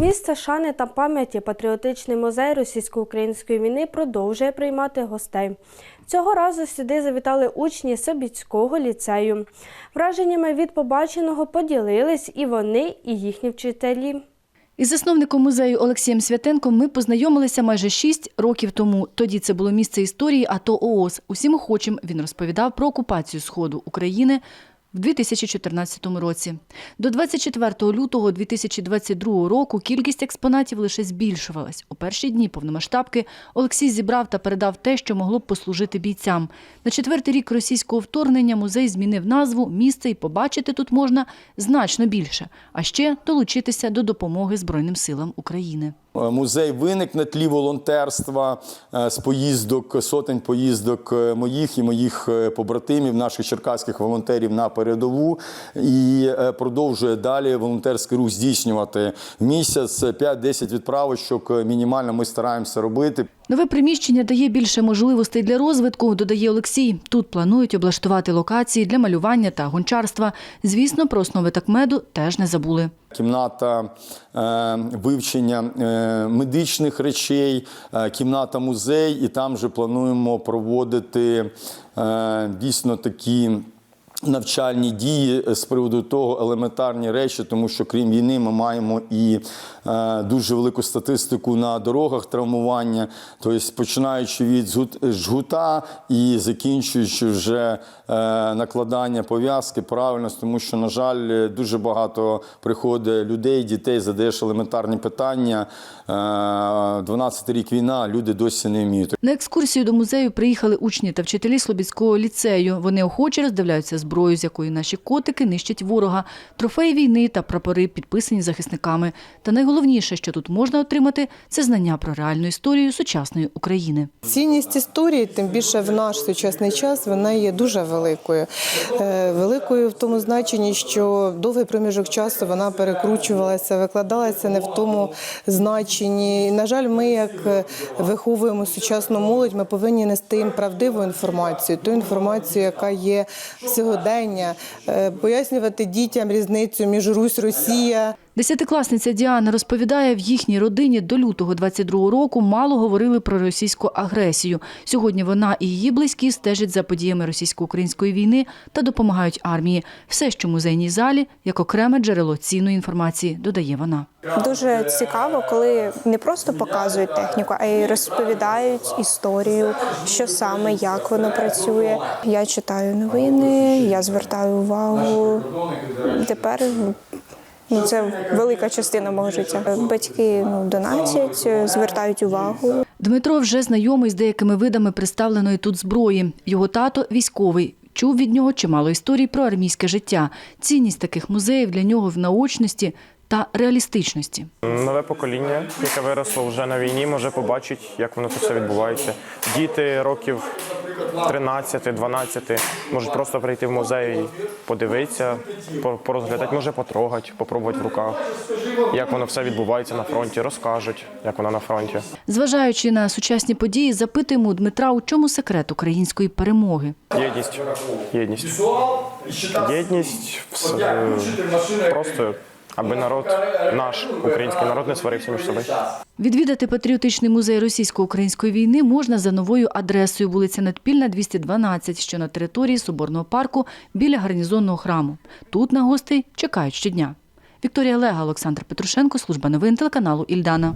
Місце шани та пам'яті патріотичний музей російсько-української війни продовжує приймати гостей. Цього разу сюди завітали учні Собіцького ліцею. Враженнями від побаченого поділились і вони, і їхні вчителі. Із засновником музею Олексієм Святенком ми познайомилися майже шість років тому. Тоді це було місце історії АТО ООС. Усім охочим він розповідав про окупацію Сходу України в 2014 році. До 24 лютого 2022 року кількість експонатів лише збільшувалась. У перші дні повномасштабки Олексій зібрав та передав те, що могло б послужити бійцям. На четвертий рік російського вторгнення музей змінив назву, місце і побачити тут можна значно більше, а ще долучитися до допомоги Збройним силам України. Е, Музей виник на тлі волонтерства е, з поїздок, сотень поїздок е, моїх і моїх побратимів, наших черкаських волонтерів на передову, і продовжує далі волонтерський рух здійснювати в місяць 5-10 відправочок. Мінімально ми стараємося робити. Нове приміщення дає більше можливостей для розвитку, додає Олексій. Тут планують облаштувати локації для малювання та гончарства. Звісно, про основи такмеду теж не забули. Кімната е, вивчення е, медичних речей, е, кімната музей, і там же плануємо проводити дійсно такі. Навчальні дії з приводу того елементарні речі, тому що крім війни ми маємо і е, дуже велику статистику на дорогах травмування, тобто починаючи від жгута і закінчуючи вже е, накладання пов'язки, правильно, тому що, на жаль, дуже багато приходить людей, дітей, задаєш елементарні питання. Е, 12 рік війна, люди досі не вміють. На екскурсію до музею приїхали учні та вчителі Слобідського ліцею. Вони охоче роздивляються зброю, з якої наші котики нищать ворога, трофеї війни та прапори, підписані захисниками. Та найголовніше, що тут можна отримати, це знання про реальну історію сучасної України. Цінність історії, тим більше в наш сучасний час, вона є дуже великою. Е, Великою в тому значенні, що довгий проміжок часу вона перекручувалася, викладалася не в тому значенні. На жаль, ми, як е, виховуємо сучасну молодь, ми повинні нести їм правдиву інформацію, ту інформацію, яка є сьогодення, Е, пояснювати дітям різницю між Русь, Росія. Десятикласниця Діана розповідає, в їхній родині до лютого 22-го року мало говорили про російську агресію. Сьогодні вона і її близькі стежать за подіями російсько-української війни та допомагають армії. Все, що музейній залі, як окреме джерело цінної інформації, додає вона. Дуже цікаво, коли не просто показують техніку, а й розповідають історію, що саме, як воно працює. Я читаю новини, я звертаю увагу. Тепер ну, це велика частина мого життя. Батьки ну, донатять, звертають увагу. Дмитро вже знайомий з деякими видами представленої тут зброї. Його тато військовий. Чув від нього чимало історій про армійське життя. Цінність таких музеїв для нього в наочності та реалістичності. Нове покоління, яке виросло вже на війні, може побачити, як воно це все відбувається. Діти років 13-12 можуть просто прийти в музей, подивитися, порозглядати, може потрогати, попробувати в руках, як воно все відбувається на фронті, розкажуть, як воно на фронті. Зважаючи на сучасні події, запитуємо у Дмитра, у чому секрет української перемоги. Єдність. Єдність. Єдність просто, аби народ, наш український народ не сварився між собою. Відвідати патріотичний музей російсько-української війни можна за новою адресою вулиця Надпільна, 212, що на території Соборного парку біля гарнізонного храму. Тут на гостей чекають щодня. Вікторія Лега, Олександр Петрушенко, служба новин телеканалу Ільдана.